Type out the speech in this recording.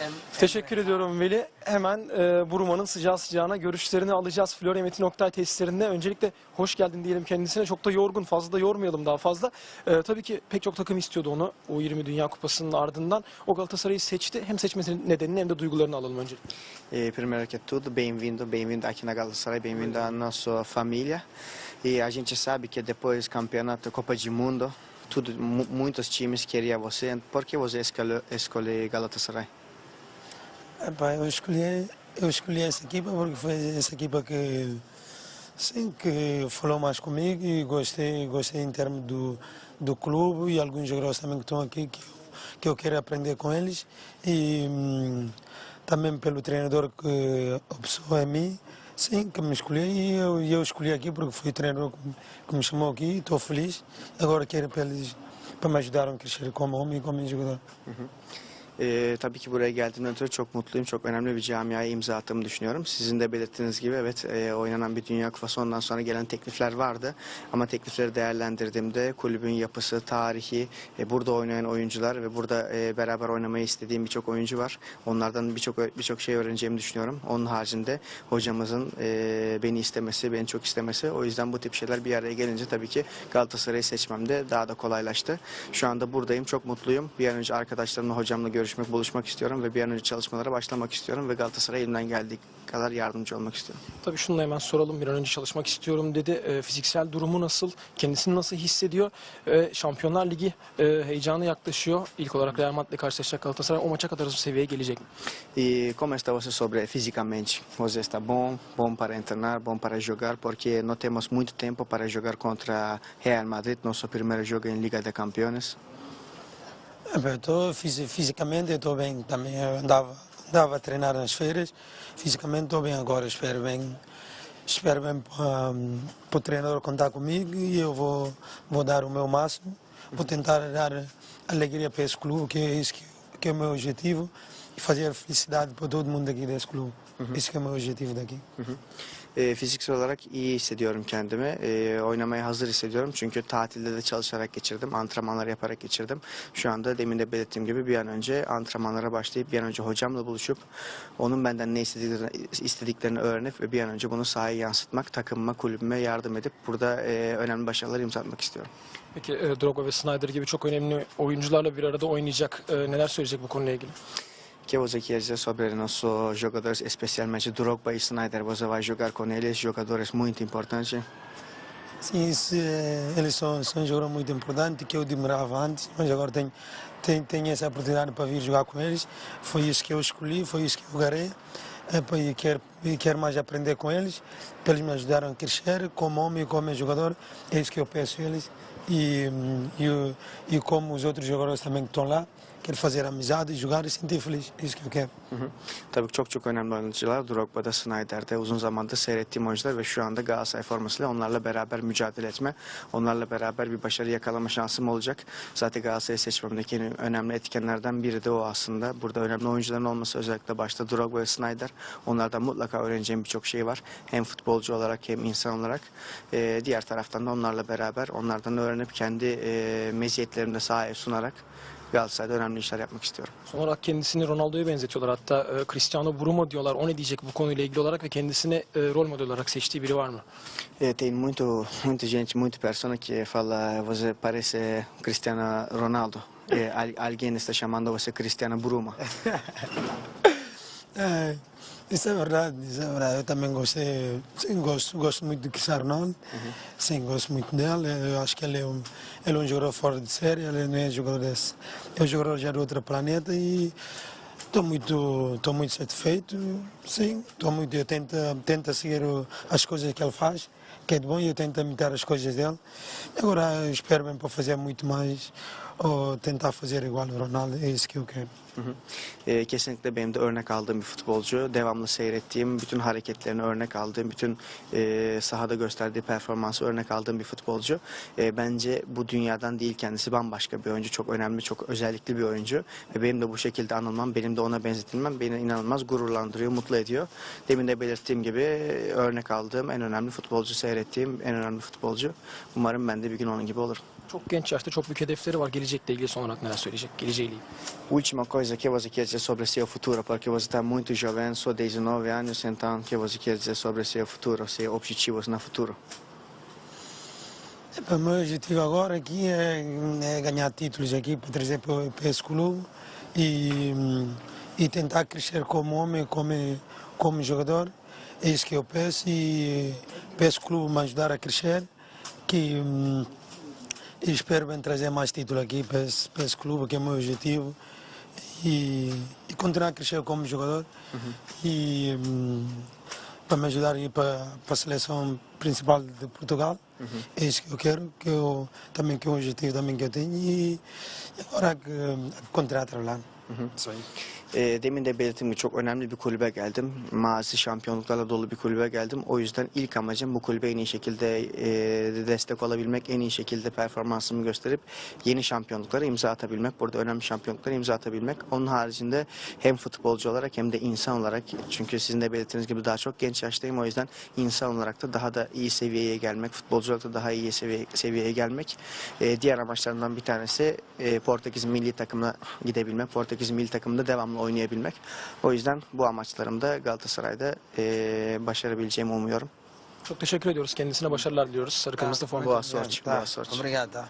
E. Teşekkür ediyorum Veli. Hemen e, Buruma'nın sıcağı sıcağına görüşlerini alacağız. Florya Metin Oktay tesislerinde. Öncelikle hoş geldin diyelim kendisine. Çok da yorgun, fazla da yormayalım daha fazla. E, tabii ki pek çok takım istiyordu onu. O 20 Dünya Kupası'nın ardından. O Galatasaray'ı seçti. Hem seçmesinin nedenini hem de duygularını alalım öncelikle. E, primeiro que tudo, bem-vindo, bem-vindo aqui na Galatasaray, bem-vindo à nossa família. E a gente sabe que depois campeonato Copa do Mundo, tudo, mu- muitos times queriam você. Por que você escolheu, escolheu Galatasaray? Eu escolhi, eu escolhi essa equipa porque foi essa equipa que, sim, que falou mais comigo e gostei, gostei em termos do, do clube e alguns jogadores também que estão aqui que, eu- que eu quero aprender com eles e hum, também pelo treinador que optou em mim, sim, que me escolheu e eu, eu escolhi aqui porque foi o treinador que, me- chamou aqui, estou feliz. Agora quero para eles para me ajudarem a crescer como homem e como jogador. E, tabii ki buraya geldiğimden ötürü çok mutluyum. Çok önemli bir camiaya imza attığımı düşünüyorum. Sizin de belirttiğiniz gibi evet e, oynanan bir Dünya Kupası ondan sonra gelen teklifler vardı. Ama teklifleri değerlendirdiğimde kulübün yapısı, tarihi, e, burada oynayan oyuncular ve burada e, beraber oynamayı istediğim birçok oyuncu var. Onlardan birçok birçok şey öğreneceğimi düşünüyorum. Onun haricinde hocamızın e, beni istemesi, beni çok istemesi. O yüzden bu tip şeyler bir araya gelince tabii ki Galatasaray'ı seçmem de daha da kolaylaştı. Şu anda buradayım, çok mutluyum. Bir an önce arkadaşlarımla, hocamla görüşmek, buluşmak istiyorum ve bir an önce çalışmalara başlamak istiyorum ve Galatasaray'a elimden geldiği kadar yardımcı olmak istiyorum. Tabii şunu da hemen soralım. Bir an önce çalışmak istiyorum dedi. E, fiziksel durumu nasıl? Kendisini nasıl hissediyor? E, Şampiyonlar Ligi e, heyecanı yaklaşıyor. İlk olarak Real Madrid'le karşılaşacak Galatasaray o maça kadar seviyeye gelecek mi? E como está você sobre fisicamente? Você está bom, bom para entrenar, bom para jogar, porque não temos muito tempo para jogar contra Real Madrid, nosso primeiro jogo em Liga de Campeones. Tô, fisi- fisicamente estou bem também. Eu andava, andava a treinar nas feiras. Fisicamente estou bem agora. Espero bem, espero bem para o treinador contar comigo e eu vou, vou dar o meu máximo. Vou tentar dar alegria para esse clube, que é isso que, que é o meu objetivo. E fazer felicidade para todo mundo aqui desse clube. Esse que é o meu objetivo daqui. E, fiziksel olarak iyi hissediyorum kendimi. E, oynamaya hazır hissediyorum. Çünkü tatilde de çalışarak geçirdim. Antrenmanlar yaparak geçirdim. Şu anda demin de belirttiğim gibi bir an önce antrenmanlara başlayıp bir an önce hocamla buluşup onun benden ne istediklerini, istediklerini öğrenip ve bir an önce bunu sahaya yansıtmak, takımıma, kulübüme yardım edip burada e, önemli başarılar imza istiyorum. Peki e, Drogba ve Snyder gibi çok önemli oyuncularla bir arada oynayacak. E, neler söyleyecek bu konuyla ilgili? Que você quer dizer sobre nossos jogadores, especialmente Drogba e Snyder? Você vai jogar com eles, jogadores muito importantes. Sim, é, eles são, são um jogador muito importante que eu admirava antes, mas agora tenho, tenho, tenho essa oportunidade para vir jogar com eles. Foi isso que eu escolhi, foi isso que eu garei. Pá, e quero, e quero mais aprender com eles, eles me ajudaram a crescer como homem e como jogador. É isso que eu peço a eles. E, e, e como os outros jogadores também que estão lá, quero fazer amizade, jogar e sentir feliz. İsso que eu quero. Hı hı. Tabii çok çok önemli oyuncular. Drogba'da, Snyder'de uzun zamandır seyrettiğim oyuncular ve şu anda Galatasaray formasıyla onlarla beraber mücadele etme, onlarla beraber bir başarı yakalama şansım olacak. Zaten Galatasaray'ı seçmemdeki en önemli etkenlerden biri de o aslında. Burada önemli oyuncuların olması özellikle başta Drogba ve Snyder. Onlardan mutlaka öğreneceğim birçok şey var. Hem futbolcu olarak hem insan olarak. Ee, diğer taraftan da onlarla beraber onlardan öğrenip kendi e, meziyetlerimi de sahaya sunarak Galatasaray'da önemli işler yapmak istiyorum. Son olarak kendisini Ronaldo'ya benzetiyorlar. Hatta e, Cristiano Brumo diyorlar. O ne diyecek bu konuyla ilgili olarak ve kendisine e, rol model olarak seçtiği biri var mı? É, tem muito, muita gente, muita persona que fala você parece Cristiano Ronaldo. Al- alguém está chamando você Cristiano Bruma. É, isso é verdade, isso é verdade. Eu também gostei, sim, gosto, gosto muito de Cristiano Ronaldo, sim, gosto muito dele. Eu acho que ele é um, ele é um jogador fora de série, ele não é jogador desse, é um jogador já de outro planeta e estou muito, estou muito satisfeito, sim, estou muito, eu tento, tento seguir as coisas que ele faz, que é bom eu tento imitar as coisas dele. Agora espero bem para fazer muito mais ou tentar fazer igual ao Ronaldo, é isso que eu quero. Kesinlikle benim de örnek aldığım bir futbolcu. Devamlı seyrettiğim, bütün hareketlerini örnek aldığım, bütün e, sahada gösterdiği performansı örnek aldığım bir futbolcu. E, bence bu dünyadan değil kendisi bambaşka bir oyuncu. Çok önemli, çok özellikli bir oyuncu. Ve benim de bu şekilde anılmam, benim de ona benzetilmem beni inanılmaz gururlandırıyor, mutlu ediyor. Demin de belirttiğim gibi örnek aldığım, en önemli futbolcu seyrettiğim, en önemli futbolcu. Umarım ben de bir gün onun gibi olurum. Çok genç yaşta çok büyük hedefleri var. Gelecekle ilgili son olarak neler söyleyecek? Geleceğiyle ilgili. Última coisa que você quer dizer sobre seu futuro, porque você está muito jovem, só 19 anos, então o que você quer dizer sobre seu futuro, seus objetivos no futuro? Epá, meu objetivo agora aqui é, é ganhar títulos aqui para trazer para, para esse clube e, e tentar crescer como homem, como, como jogador. É isso que eu peço e peço o clube me ajudar a crescer que, hum, e espero bem trazer mais títulos aqui para esse, para esse clube, que é o meu objetivo. E, e continuar a crescer como jogador e hum, para me ajudar a ir para, para a seleção principal de Portugal. É isso que eu quero, que eu, também que é um objetivo também que eu tenho e, e agora que, que continuar a trabalhar. E, demin de belirttiğim gibi çok önemli bir kulübe geldim. Mazisi şampiyonluklarla dolu bir kulübe geldim. O yüzden ilk amacım bu kulübe en iyi şekilde e, destek olabilmek, en iyi şekilde performansımı gösterip yeni şampiyonluklara imza atabilmek. Burada önemli şampiyonluklara imza atabilmek. Onun haricinde hem futbolcu olarak hem de insan olarak çünkü sizin de belirttiğiniz gibi daha çok genç yaştayım. O yüzden insan olarak da daha da iyi seviyeye gelmek, futbolcu olarak da daha iyi seviye, seviyeye gelmek. E, diğer amaçlarımdan bir tanesi e, Portekiz milli takımına gidebilmek. Portekiz milli takımında devamlı oynayabilmek. O yüzden bu amaçlarımda Galatasaray'da e, başarabileceğimi umuyorum. Çok teşekkür ediyoruz. Kendisine başarılar diliyoruz. Sarı kırmızı forma. Boa sorte, boa sorte. Obrigado.